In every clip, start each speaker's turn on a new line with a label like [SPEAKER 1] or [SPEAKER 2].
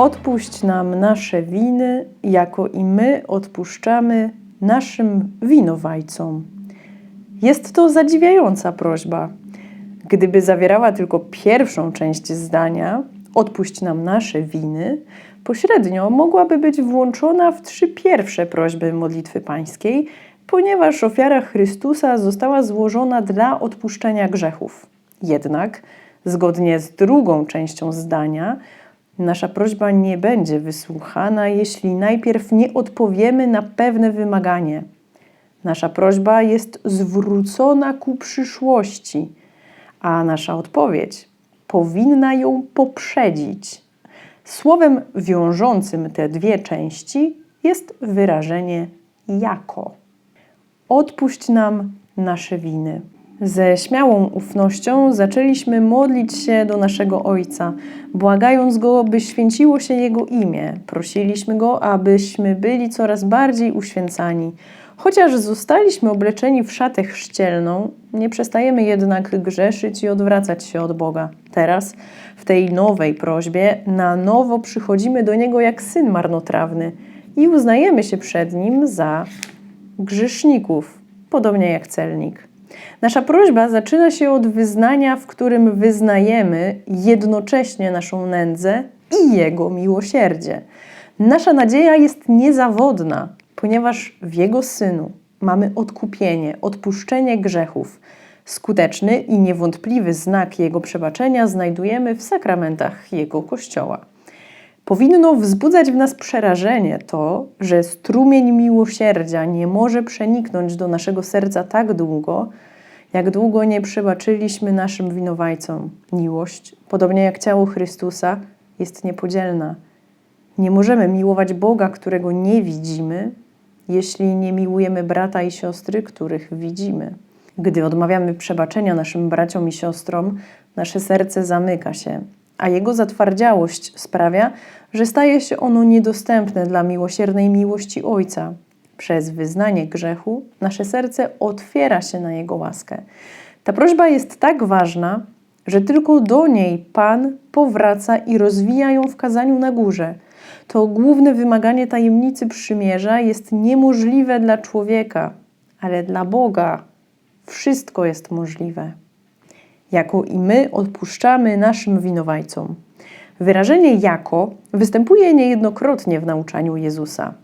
[SPEAKER 1] Odpuść nam nasze winy, jako i my odpuszczamy naszym winowajcom. Jest to zadziwiająca prośba. Gdyby zawierała tylko pierwszą część zdania, odpuść nam nasze winy, pośrednio mogłaby być włączona w trzy pierwsze prośby modlitwy pańskiej, ponieważ ofiara Chrystusa została złożona dla odpuszczenia grzechów. Jednak, zgodnie z drugą częścią zdania, nasza prośba nie będzie wysłuchana, jeśli najpierw nie odpowiemy na pewne wymaganie. Nasza prośba jest zwrócona ku przyszłości, a nasza odpowiedź powinna ją poprzedzić. Słowem wiążącym te dwie części jest wyrażenie jako. Odpuść nam nasze winy. Ze śmiałą ufnością zaczęliśmy modlić się do naszego Ojca, błagając Go, by święciło się Jego imię. Prosiliśmy Go, abyśmy byli coraz bardziej uświęcani. Chociaż zostaliśmy obleczeni w szatę chrzcielną, nie przestajemy jednak grzeszyć i odwracać się od Boga. Teraz, w tej nowej prośbie, na nowo przychodzimy do Niego jak syn marnotrawny i uznajemy się przed Nim za grzeszników, podobnie jak celnik. Nasza prośba zaczyna się od wyznania, w którym wyznajemy jednocześnie naszą nędzę i Jego miłosierdzie. Nasza nadzieja jest niezawodna, ponieważ w Jego Synu mamy odkupienie, odpuszczenie grzechów. Skuteczny i niewątpliwy znak Jego przebaczenia znajdujemy w sakramentach Jego Kościoła. Powinno wzbudzać w nas przerażenie to, że strumień miłosierdzia nie może przeniknąć do naszego serca tak długo, jak długo nie przebaczyliśmy naszym winowajcom. Miłość, podobnie jak ciało Chrystusa, jest niepodzielna. Nie możemy miłować Boga, którego nie widzimy, jeśli nie miłujemy brata i siostry, których widzimy. Gdy odmawiamy przebaczenia naszym braciom i siostrom, nasze serce zamyka się, a jego zatwardziałość sprawia, że staje się ono niedostępne dla miłosiernej miłości Ojca. Przez wyznanie grzechu nasze serce otwiera się na Jego łaskę. Ta prośba jest tak ważna, że tylko do niej Pan powraca i rozwija ją w kazaniu na górze. To główne wymaganie tajemnicy przymierza jest niemożliwe dla człowieka, ale dla Boga wszystko jest możliwe. Jako i my odpuszczamy naszym winowajcom. Wyrażenie jako występuje niejednokrotnie w nauczaniu Jezusa.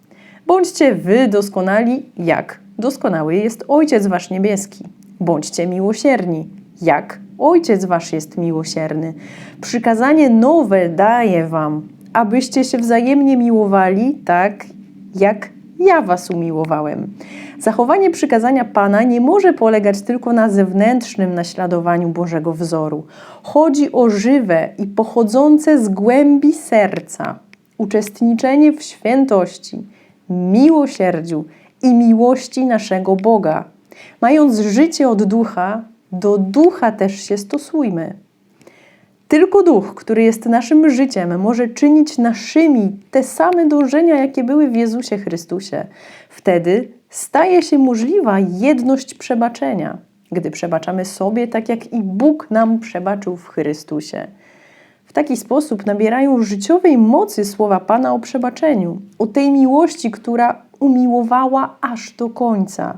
[SPEAKER 1] Bądźcie wy doskonali, jak doskonały jest Ojciec Wasz Niebieski. Bądźcie miłosierni, jak Ojciec Wasz jest miłosierny. Przykazanie nowe daję Wam, abyście się wzajemnie miłowali, tak jak ja Was umiłowałem. Zachowanie przykazania Pana nie może polegać tylko na zewnętrznym naśladowaniu Bożego wzoru. Chodzi o żywe i pochodzące z głębi serca uczestniczenie w świętości, miłosierdziu i miłości naszego Boga. Mając życie od ducha, do ducha też się stosujmy. Tylko duch, który jest naszym życiem, może czynić naszymi te same dążenia, jakie były w Jezusie Chrystusie. Wtedy staje się możliwa jedność przebaczenia, gdy przebaczamy sobie tak, jak i Bóg nam przebaczył w Chrystusie. W taki sposób nabierają życiowej mocy słowa Pana o przebaczeniu, o tej miłości, która umiłowała aż do końca.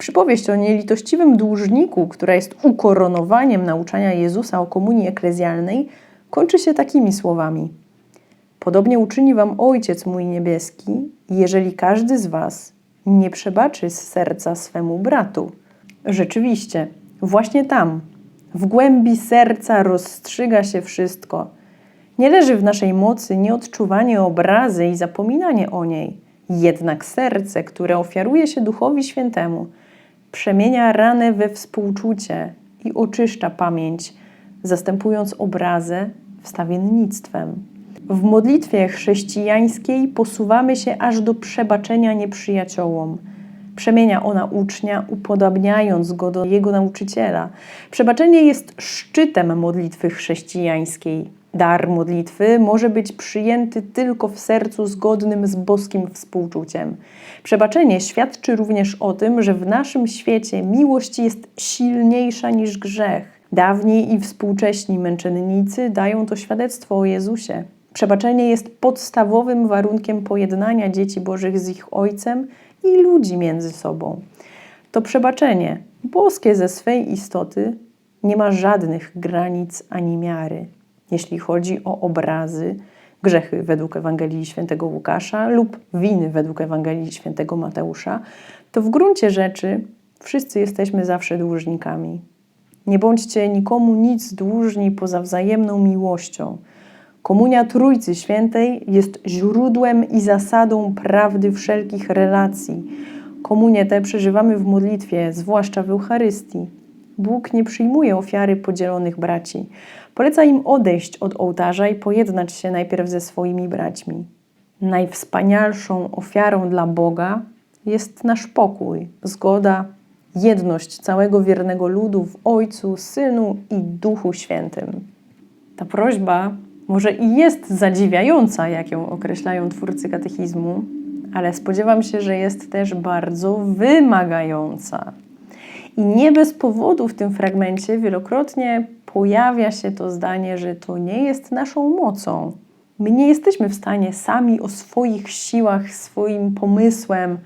[SPEAKER 1] Przypowieść o nielitościwym dłużniku, która jest ukoronowaniem nauczania Jezusa o komunii eklezjalnej, kończy się takimi słowami: Podobnie uczyni wam Ojciec mój niebieski, jeżeli każdy z was nie przebaczy z serca swemu bratu. Rzeczywiście, właśnie tam, w głębi serca rozstrzyga się wszystko. Nie leży w naszej mocy nieodczuwanie obrazy i zapominanie o niej. Jednak serce, które ofiaruje się Duchowi Świętemu, przemienia ranę we współczucie i oczyszcza pamięć, zastępując obrazę wstawiennictwem. W modlitwie chrześcijańskiej posuwamy się aż do przebaczenia nieprzyjaciołom. Przemienia ona ucznia, upodabniając go do jego nauczyciela. Przebaczenie jest szczytem modlitwy chrześcijańskiej. Dar modlitwy może być przyjęty tylko w sercu zgodnym z boskim współczuciem. Przebaczenie świadczy również o tym, że w naszym świecie miłość jest silniejsza niż grzech. Dawni i współcześni męczennicy dają to świadectwo o Jezusie. Przebaczenie jest podstawowym warunkiem pojednania dzieci Bożych z ich Ojcem i ludzi między sobą. To przebaczenie, boskie ze swej istoty, nie ma żadnych granic ani miary, jeśli chodzi o obrazy, grzechy według Ewangelii Świętego Łukasza lub winy według Ewangelii Świętego Mateusza, to w gruncie rzeczy wszyscy jesteśmy zawsze dłużnikami. Nie bądźcie nikomu nic dłużni poza wzajemną miłością. Komunia Trójcy Świętej jest źródłem i zasadą prawdy wszelkich relacji. Komunię tę przeżywamy w modlitwie, zwłaszcza w Eucharystii. Bóg nie przyjmuje ofiary podzielonych braci. Poleca im odejść od ołtarza i pojednać się najpierw ze swoimi braćmi. Najwspanialszą ofiarą dla Boga jest nasz pokój, zgoda, jedność całego wiernego ludu w Ojcu, Synu i Duchu Świętym. Ta prośba może i jest zadziwiająca, jak ją określają twórcy katechizmu, ale spodziewam się, że jest też bardzo wymagająca. I nie bez powodu w tym fragmencie wielokrotnie pojawia się to zdanie, że to nie jest naszą mocą. My nie jesteśmy w stanie sami o swoich siłach, swoim pomysłem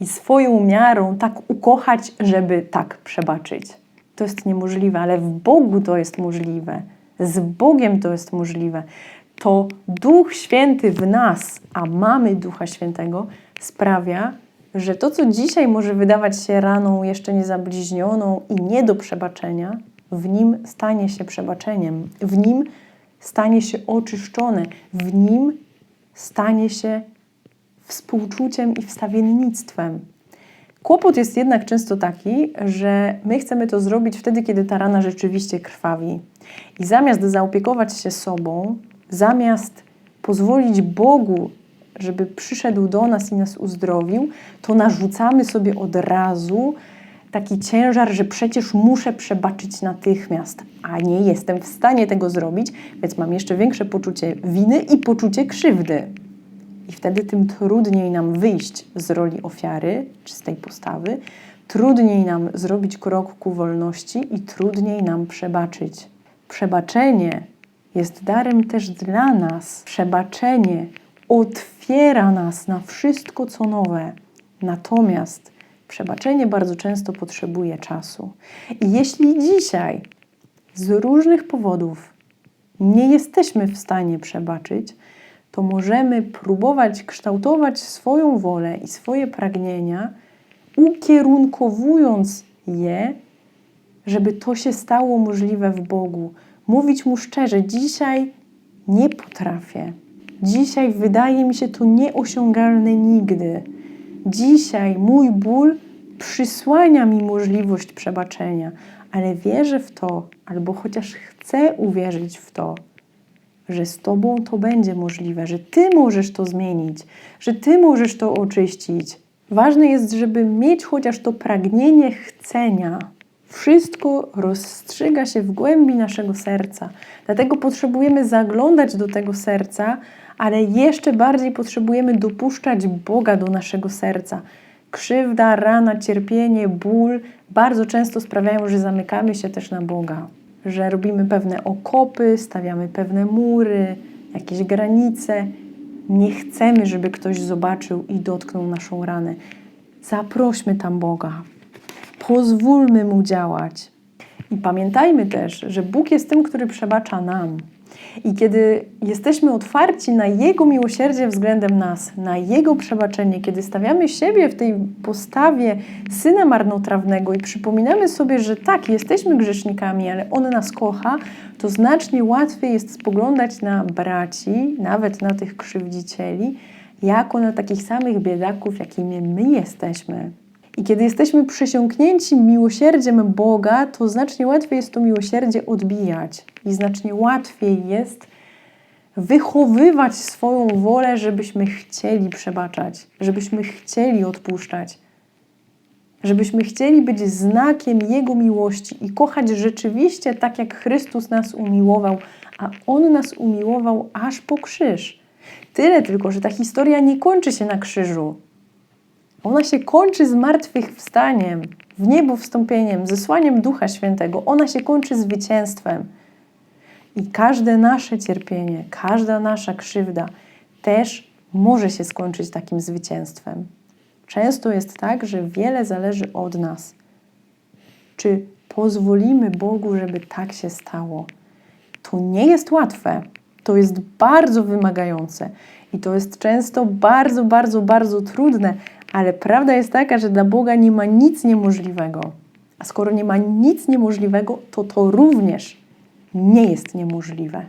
[SPEAKER 1] i swoją miarą tak ukochać, żeby tak przebaczyć. To jest niemożliwe, ale w Bogu to jest możliwe. Z Bogiem to jest możliwe. To Duch Święty w nas, a mamy Ducha Świętego, sprawia, że to, co dzisiaj może wydawać się raną jeszcze niezabliźnioną i nie do przebaczenia, w nim stanie się przebaczeniem, w nim stanie się oczyszczone, w nim stanie się współczuciem i wstawiennictwem. Kłopot jest jednak często taki, że my chcemy to zrobić wtedy, kiedy ta rana rzeczywiście krwawi. I zamiast zaopiekować się sobą, zamiast pozwolić Bogu, żeby przyszedł do nas i nas uzdrowił, to narzucamy sobie od razu taki ciężar, że przecież muszę przebaczyć natychmiast, a nie jestem w stanie tego zrobić, więc mam jeszcze większe poczucie winy i poczucie krzywdy. I wtedy tym trudniej nam wyjść z roli ofiary, czy z tej postawy, trudniej nam zrobić krok ku wolności i trudniej nam przebaczyć. Przebaczenie jest darem też dla nas. Przebaczenie otwiera nas na wszystko, co nowe. Natomiast przebaczenie bardzo często potrzebuje czasu. I jeśli dzisiaj z różnych powodów nie jesteśmy w stanie przebaczyć, to możemy próbować kształtować swoją wolę i swoje pragnienia, ukierunkowując je, żeby to się stało możliwe w Bogu. Mówić Mu szczerze, dzisiaj nie potrafię. Dzisiaj wydaje mi się to nieosiągalne nigdy. Dzisiaj mój ból przysłania mi możliwość przebaczenia, ale wierzę w to, albo chociaż chcę uwierzyć w to, że z Tobą to będzie możliwe, że Ty możesz to zmienić, że Ty możesz to oczyścić. Ważne jest, żeby mieć chociaż to pragnienie chcenia. Wszystko rozstrzyga się w głębi naszego serca. Dlatego potrzebujemy zaglądać do tego serca, ale jeszcze bardziej potrzebujemy dopuszczać Boga do naszego serca. Krzywda, rana, cierpienie, ból bardzo często sprawiają, że zamykamy się też na Boga że robimy pewne okopy, stawiamy pewne mury, jakieś granice. Nie chcemy, żeby ktoś zobaczył i dotknął naszą ranę. Zaprośmy tam Boga. Pozwólmy mu działać. I pamiętajmy też, że Bóg jest tym, który przebacza nam. I kiedy jesteśmy otwarci na Jego miłosierdzie względem nas, na Jego przebaczenie, kiedy stawiamy siebie w tej postawie syna marnotrawnego i przypominamy sobie, że tak, jesteśmy grzesznikami, ale On nas kocha, to znacznie łatwiej jest spoglądać na braci, nawet na tych krzywdzicieli, jako na takich samych biedaków, jakimi my jesteśmy. I kiedy jesteśmy przesiąknięci miłosierdziem Boga, to znacznie łatwiej jest to miłosierdzie odbijać i znacznie łatwiej jest wychowywać swoją wolę, żebyśmy chcieli przebaczać, żebyśmy chcieli odpuszczać, żebyśmy chcieli być znakiem Jego miłości i kochać rzeczywiście tak, jak Chrystus nas umiłował, a On nas umiłował aż po krzyż. Tyle tylko, że ta historia nie kończy się na krzyżu. Ona się kończy zmartwychwstaniem, w niebo wstąpieniem, zesłaniem Ducha Świętego. Ona się kończy zwycięstwem. I każde nasze cierpienie, każda nasza krzywda też może się skończyć takim zwycięstwem. Często jest tak, że wiele zależy od nas. Czy pozwolimy Bogu, żeby tak się stało? To nie jest łatwe. To jest bardzo wymagające i to jest często bardzo, bardzo, bardzo trudne, ale prawda jest taka, że dla Boga nie ma nic niemożliwego. A skoro nie ma nic niemożliwego, to to również nie jest niemożliwe.